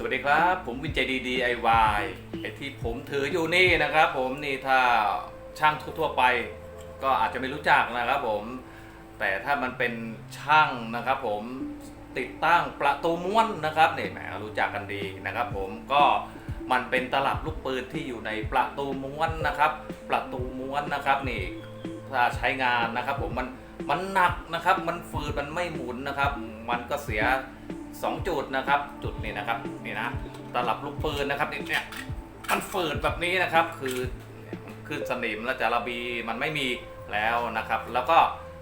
สวัสดีครับ ผมวินใจดี DIY ไอที่ผมถืออยู่นี่นะครับผมนี่ถ้าช่างทั่วๆไป ก็อาจจะไม่รู้จักนะครับผม แต่ถ้ามันเป็นช่างนะครับผมติดตั้งประตูม้วนนะครับเนี่ยแหมรู้จักกันดีนะครับ ผมก็มันเป็นตลับลูกปืนที่อยู่ในประตูม้วนนะครับ ประตูม้วนนะครับนี่ถ้าใช้งานนะครับ ผมมันมันหนักนะครับ มันฝืดมันไม่หมุนนะครับ มันก็เสีย 2 จุดนะครับ จุดนี้นะครับนี่นะตลับลูกปืนนะครับเนี่ยเนี่ยมันฝืดแบบนี้นะครับ คือขึ้นสนิมแล้วจาระบีมันไม่มีแล้วนะครับ แล้วก็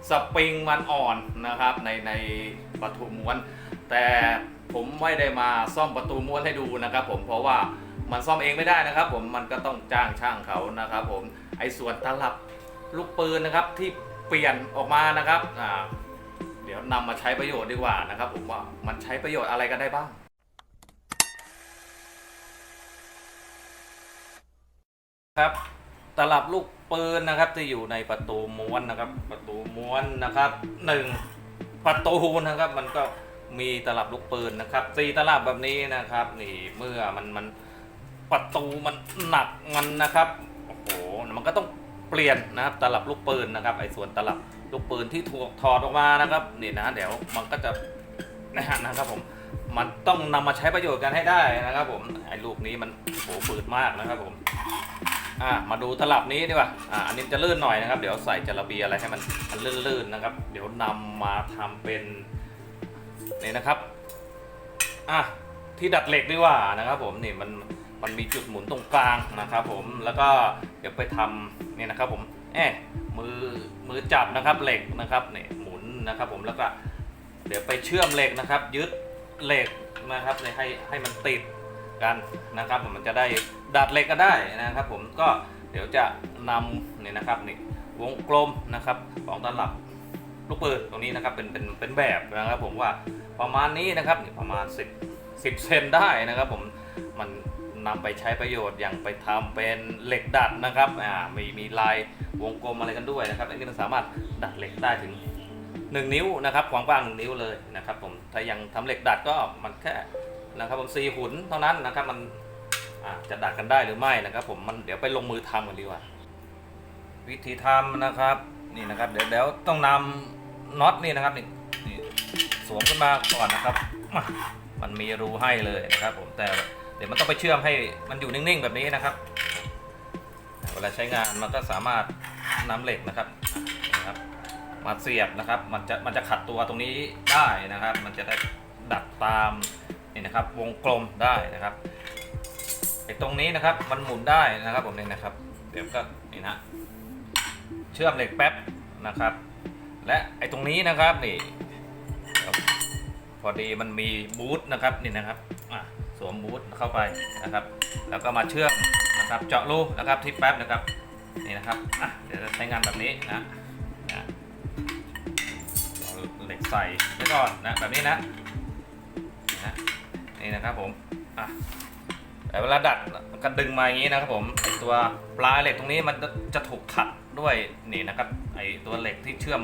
สปริงมันอ่อนนะครับในในประตูม้วน แต่ผมไม่ได้มาซ่อมประตูม้วนให้ดูนะครับ ผมเพราะว่ามันซ่อมเองไม่ได้นะครับ ผมมันก็ต้องจ้างช่างเขานะครับ ผมไอ้ส่วนตลับลูกปืนนะครับที่เปลี่ยนออกมานะครับอ่า เดี๋ยวนำมาใช้ประโยชน์ดีกว่านะครับผมว่ามันใช้ประโยชน์อะไรกันได้บ้าง ครับตลับลูกปืนนะครับที่อยู่ในประตูม้วนนะครับ ประตูม้วนนะครับหนึ่งประตูนะครับ มันก็มีตลับลูกปืนนะครับสี่ตลับแบบนี้นะครับ นี่เมื่อมันมันประตูมันหนักมันนะครับโอ้โหมันก็ต้องเปลี่ยนนะครับตลับลูกปืนนะครับไอ้ส่วนตลับ ลูกปืนที่ถูกถอดออกมานะครับนี่นะเดี๋ยวมันก็จะนะฮะนะครับผมมันต้องนำมาใช้ประโยชน์กันให้ได้นะครับ ผมไอ้ลูกนี้มันโหฝืดมากนะครับผมอ่ามาดูตลับนี้ดีกว่าอ่าอันนี้จะลื่นหน่อยนะครับ เดี๋ยวใส่จระเบียอะไรให้มันมันลื่นๆนะครับ เดี๋ยวนำมาทำเป็นนี่นะครับอะที่ดัดเหล็กดีกว่านะครับผมนี่มันมันมีจุดหมุนตรงกลางนะครับ ผมแล้วก็เดี๋ยวไปทำนี่นะครับผมแอบ มือจับนะครับเหล็กนะครับเนี่ยหมุนนะครับผมแล้วก็เดี๋ยวไปเชื่อมเหล็กนะครับ ยึดเหล็กนะครับให้ให้มันติดกันนะครับมันจะได้ดัดเหล็กก็ได้นะครับ ผมก็เดี๋ยวจะนำเนี่ยนะครับนี่วงกลมนะครับของตลับลูกปืนตรงนี้นะครับเป็นเป็นเป็นแบบนะครับ ผมว่าประมาณนี้นะครับประมาณ 10 10เซนได้นะครับ ผมมัน นำไปใช้ประโยชน์อย่างไปทำเป็นเหล็กดัดนะครับอ่ามีมีลายวงกลมอะไรกันด้วยนะครับอันนี้มันสามารถดัดเหล็กได้ถึง 1 นิ้วนะครับความกว้าง1นิ้วเลยนะครับผมถ้ายังทำเหล็กดัดก็มันแค่นะครับผมสี่หุนเท่านั้นนะครับมันจะดัดกันได้หรือไม่นะครับ ผมมันเดี๋ยวไปลงมือทำกันดีกว่า วิธีทำนะครับนี่นะครับเดี๋ยวเดี๋ยวต้องนำน็อตนี่นะครับนี่นี่สวมขึ้นมาก่อนนะครับ มันมีรูให้เลยนะครับ ผมแต่ เดี๋ยวมันต้องไปเชื่อมให้มันอยู่นิ่งๆแบบนี้นะครับ เวลาใช้งานมันก็สามารถนำเหล็กนะครับนะครับ มาเสียบนะครับ มันจะมันจะขัดตัวตรงนี้ได้นะครับ มันจะได้ดัดตามนี่นะครับ วงกลมได้นะครับไอ้ตรงนี้นะครับมันหมุนได้นะครับผมเนี่ยนะครับ เดี๋ยวก็นี่นะเชื่อมเหล็กแป๊บนะครับ และไอ้ตรงนี้นะครับนี่พอดีมันมีบูทนะครับนี่นะครับอะ สวมบูทเข้าไปนะครับ แล้วก็มาเชื่อมนะครับ เจาะรูนะครับที่แป๊บนะครับนี่นะครับอะเดี๋ยวจะใช้งานแบบนี้นะนะเหล็กใส่ไว้ก่อนนะแบบนี้นะนี่นะนี่นะครับผมอะแต่เวลาดัดมันดึงมาอย่างนี้นะครับผมไอตัวปลายเหล็กตรงนี้มันจะถูกขัดด้วยนี่นะครับไอตัวเหล็กที่เชื่อม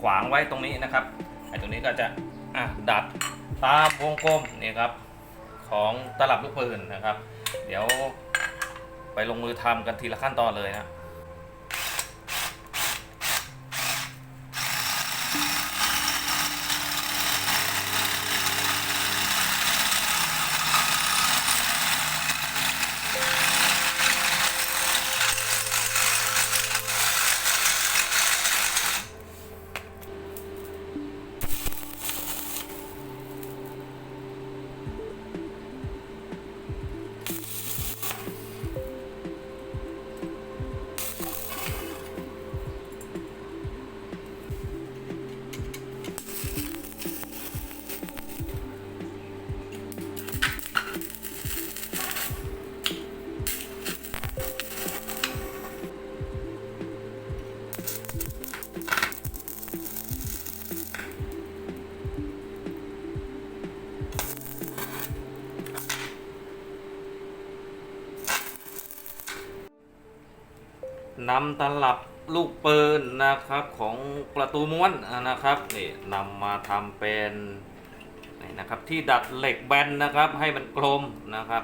ขวางไว้ตรงนี้นะครับไอตรงนี้ก็จะอะดัดตามวงกลมนี่ครับ ของตลับลูกปืนนะครับ เดี๋ยวไปลงมือทำกันทีละขั้นตอนเลยนะ นำตลับลูกปืนนะครับของประตูม้วนนะครับนี่นำมาทำเป็นนี่นะครับที่ดัดเหล็กแบนนะครับให้มันกลมนะครับ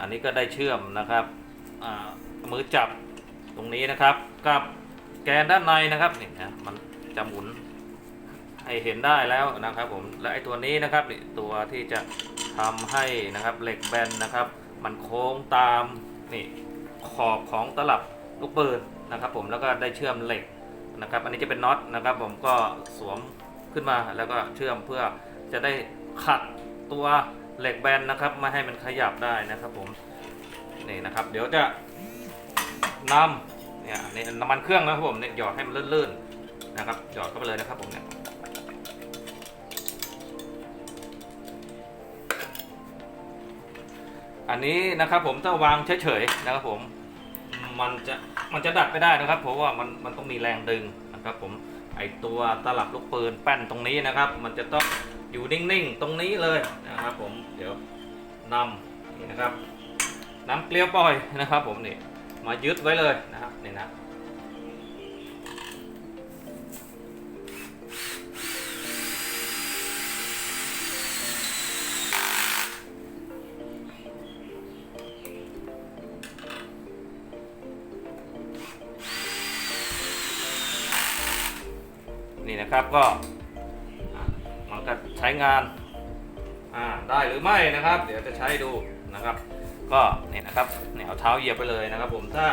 อันนี้ก็ได้เชื่อมนะครับมือจับตรงนี้นะครับกับแกนด้านในนะครับนี่นะมันจะหมุนให้เห็นได้แล้วนะครับผมและไอตัวนี้นะครับนี่ตัวที่จะทำให้นะครับเหล็กแบนนะครับ มันโค้งตามนี่ขอบของตลับ ลูกปืนนะครับผมแล้วก็ได้เชื่อมเหล็กนะครับ อันนี้จะเป็นน็อตนะครับผมก็สวมขึ้นมาแล้วก็เชื่อมเพื่อจะได้ขัดตัวเหล็กแบนนะครับไม่ให้มันขยับได้นะครับผมนี่นะครับเดี๋ยวจะนำเนี่ยนี่น้ำมันเครื่องนะครับผมเนี่ยหยอดให้มันลื่นๆนะครับหยอดเข้าไปเลยนะครับผมเนี่ยอันนี้นะครับผมถ้าวางเฉยๆนะครับผม มันจะมันจะดัดไปได้นะครับ เพราะว่ามันมันต้องมีแรงดึงนะครับผมไอตัวตลับลูกปืนแป้นตรงนี้นะครับ มันจะต้องอยู่นิ่งๆตรงนี้เลยนะครับผมเดี๋ยวนำนี่นะครับน้ำเกลียวปล่อยนะครับ ผมนี่มายึดไว้เลยนะครับนี่นะ นี่นะครับก็มันก็ใช้งานได้หรือไม่นะครับ เดี๋ยวจะใช้ดูนะครับ ก็เนี่ยนะครับเนี่ยเอาเท้าเหยียบไปเลยนะครับ ผมถ้า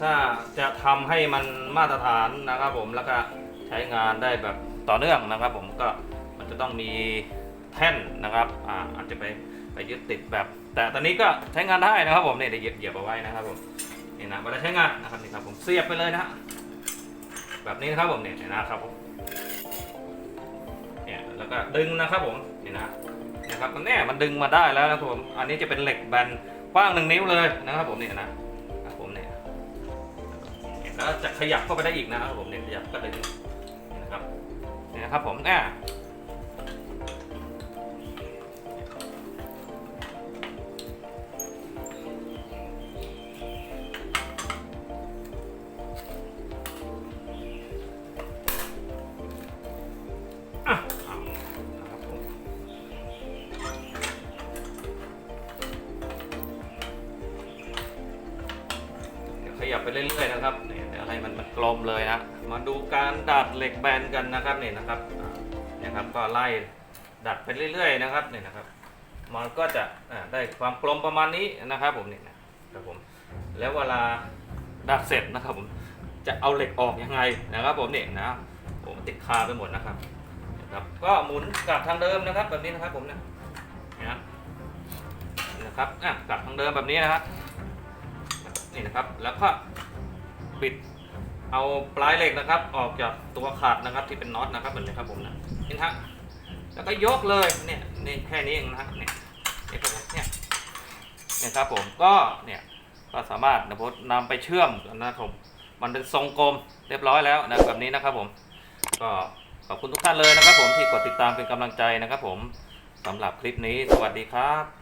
ถ้าจะทำให้มันมาตรฐานนะครับ ผมแล้วก็ใช้งานได้แบบต่อเนื่องนะครับ ผมก็มันจะต้องมีแท่นนะครับอ่าอาจจะไปไปยึดติดแบบ แต่ตอนนี้ก็ใช้งานได้นะครับ ผมเนี่ยเดี๋ยวเหยียบเหยียบเอาไว้นะครับผมนี่นะเวลาใช้งานนะครับนี่ครับผมเสียบไปเลยนะแบบนี้นะครับผมเนี่ยนะครับผม ก็ดึงนะครับผมนี่นะนะครับมันแนี่มันดึงมาได้แล้วนะครับผมอันนี้จะเป็นเหล็กแบนกว้างหนึ่งนิ้วเลยนะครับผมนี่นะครับผมเนี่ยแล้วจะขยับเข้าไปได้อีกนะครับผมเนี่ยขยับก็ดึงนะครับนี่นะครับผมเนี่ยอะ ไปเรื่อยๆนะครับเนี่ยเดี๋ยวให้มันมันกลมเลยนะมาดูการดัดเหล็กแบนกันนะครับเนี่ยนะครับเนี่ยครับก็ไล่ดัดไปเรื่อยๆนะครับเนี่ยนะครับ มันก็จะได้ความกลมประมาณนี้นะครับผมเนี่ยนะครับผมแล้วเวลาดัดเสร็จนะครับผมจะเอาเหล็กออกยังไงนะครับผมเนี่ยนะผมติดคาไปหมดนะครับนะครับก็หมุนกลับทางเดิมนะครับแบบนี้นะครับผมเนี่ยนะนี่นะครับอะกลับทางเดิมแบบนี้นะครับ นี่นะครับ แล้วก็บิดเอาปลายเหล็กนะครับ ออกจากตัวขาดนะครับที่เป็นน็อตนะครับแบบนี้ครับผมนะนี่นะฮะแล้วก็ยกเลยเนี่ยนี่แค่นี้เองนะครับเนี่ยนี่ครับผมเนี่ยเนี่ยครับผมก็เนี่ยก็สามารถนะผมนำไปเชื่อมนะครับผมมันเป็นทรงกลมเรียบร้อยแล้วนะแบบนี้นะครับผมก็ขอบคุณทุกท่านเลยนะครับผมที่กดติดตามเป็นกำลังใจนะครับผมสำหรับคลิปนี้สวัสดีครับ